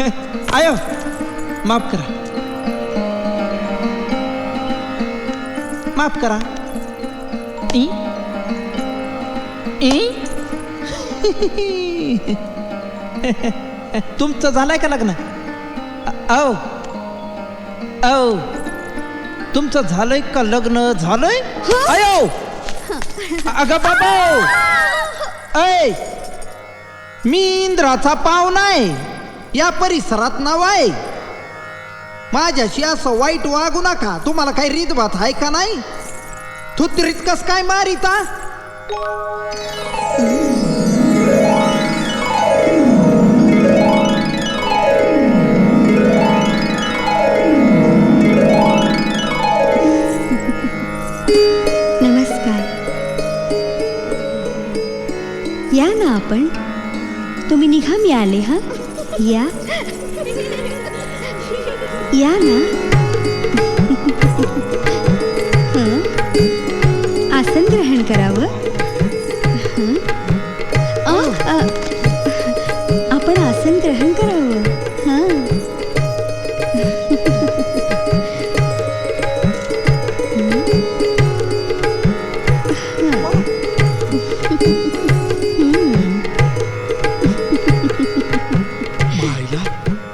आयो माफ करा. माफ करा. ई? ई? तुमचं झालंय का लग्न? औ. औ. तुमचं झालंय का लग्न? झालंय? अयो अगं बाबा. ऐ. मी इंद्राचा पाहुणा आहे या परिसरात नाव आहे. माझ्याशी असं वाईट वागू नका. तुम्हाला काही रीतभात आहे का नाही? थुत्रीत कस काय मारिता नमस्कार. या ना आपण. तुम्ही निघा मी आले हा? या या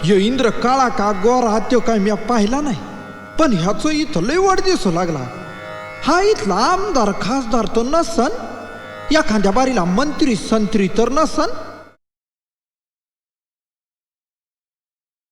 यो इंद्र काळा का गोरा त्यो काय मी पाहिला नाही. पण ह्याचं इथं लय वाढ दिसू लागला. हा इथला आमदार खासदार तर नसन. एखाद्या बारीला मंत्री संत्री तर नसन.